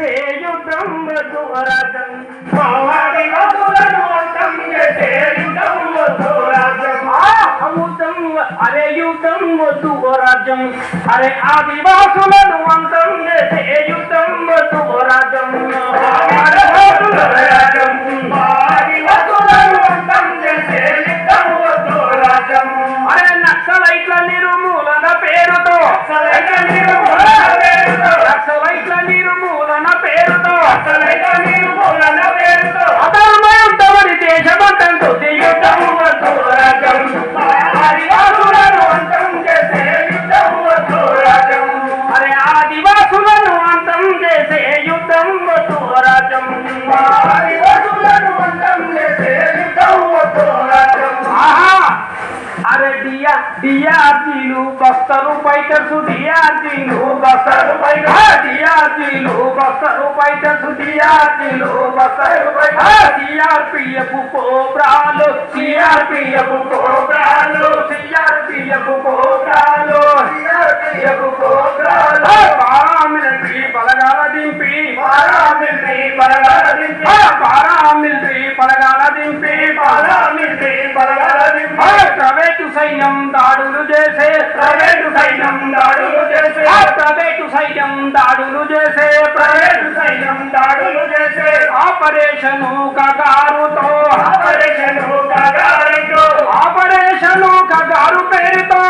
చేసే యుద్ధం వద్దు రాజ్యం ఆదివాసులను అంతం చేసే యుద్ధం వద్దు రాజ్యం. అరే యుద్ధం వద్దు రాజ్యం అరే ఆదివాసులను అంతం చేసే యుద్ధం వద్దు పేరుతో అధర్మయుద్ధమని దేశమంతంతో అరే డియా బస్తరు పైటర్సు డిఆర్జీలు బస్తరు పైట డిఆర్జీలు బస్తరు పైటర్సు డిఆర్జీలు బస్తరు పైట సిఆర్పిఎఫ్ కోబ్రాలు సిఆర్పిఎఫ్ కోబ్రాలు సిఆర్పిఎఫ్ కోబ్రాలు సిఆర్పిఎఫ్ కోబ్రాలు. పారామిలిటరీ బలగాల దింపి పారామిలిటరీ బలగాల దింపి, పారామిలిటరీ బలగాల దింపి పారామిలిటరీ బలగాల ప్రైవేటు సైన్యం దాడులు చేసే ప్రైవేటు సైన్యం దాడులు చేసే, ప్రైవేటు సైన్యం దాడులు చేసే ప్రైవేటు సైన్యం దాడులు చేసే, ఆపరేషను కగారుతో. ఆపరేషన్ గగారితో, ఆపరేషను కగారు పేరుతో.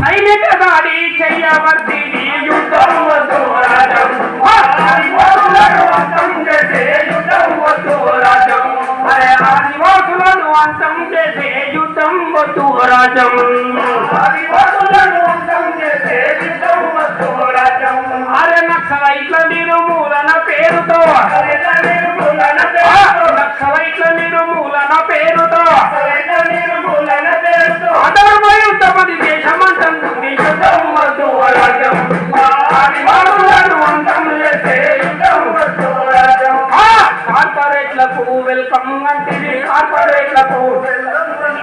సైనిక దాడి చెయ్యవర్తి యుద్ధం వద్దు రాజం చేసే. చేసే యుద్ధం వద్దు రాజం. అరే నక్సలైట్ల నిర్మూలన పేరుతో అసలైన వెల్కమ్ అంటివి కార్పొరేట్లకు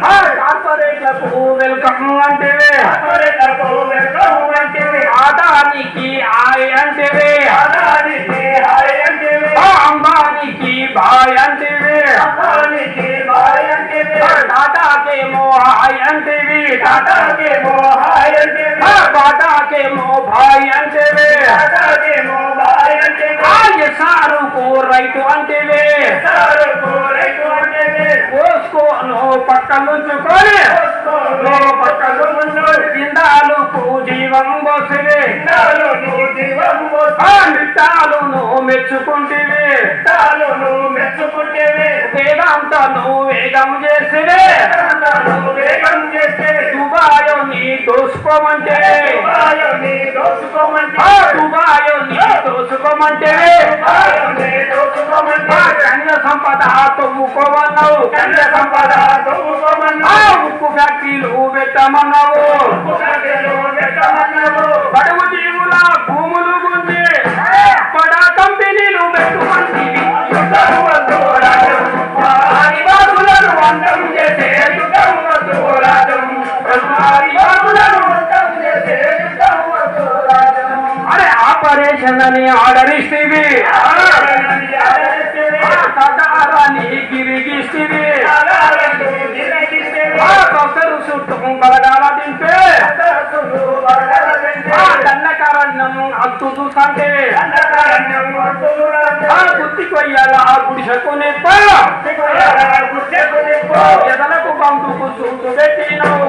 ఆ, కార్పొరేట్లకు వెల్కమ్ అంటివి ఆపరేటర్కు వెల్కమ్ వంటివి, ఆదానికి ఆయ్ అంటివి ఆదానికి హాయ్ అంటివి, ఆ, అంబానికి బాయ్ అంటివి అమ్మానికి బాయ్ అంటివి, ఆ, టాటాకేమో హాయ్ అంటివి టాటాకేమో హాయ్ అంటివి, ఆ, బాటాకేమో బాయ్ అంటివి టాటాకేమో బాయ్ అంటివి, ఆ, ఎస్ఆర్కు రైతు అంటివి సారుకు రైతు అంటివి, పక్కలుంచుకొని పోసుకోను పక్కలు జిందాలకు జీవం జీవం ఆ నిట్టాలును మెచ్చుకుంటివి. మెచ్చుకుంటేవి, వేదాంతను వేగం చేసివే వేగం చేసే, దుబాయో నీ దోసుకోమంటే దుబాయో నీ దోసుకోమంటే ఉపాయాన్ని దోచుకోమంటే, కన్య సంపద తవ్వుకోమన్నావు కన్య సంపద ఉప్పు ఫ్యాక్టరీలు పెట్టమన్నావు బడుగు జీవుల భూములు ఉంది బడా కంపెనీలు పెట్టుకుంటివి యుద్ధం వద్దు చేసే యుద్ధం వద్దు రాజ్యం. ఆదివాసులను ఆదరణని ఆదరిస్తేనే, కటారాన్ని గిరిగిస్తేవి కొసరు చుట్టూ బలగాల దింపే. సరస్సులు వదలబెట్టే, ఆ దండకారణ్యం అత్తు చూసంటే అంధకారణ్యం వద్దు రాజ్యం. ఆ గుత్తి కొయ్యాల ఆ గుడ్డెకు నిప్పు, ఎదలకు పంపుకు పెట్టినవు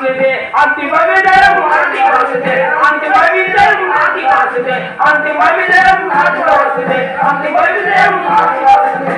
కాల్చితే అంతిమ విజయం నాది కాల్చితే అంతిమ విజయం నాది కాల్చితే అంతిమ విజయం నాది కాల్చితే అంతిమ విజయం నాది కాల్చితే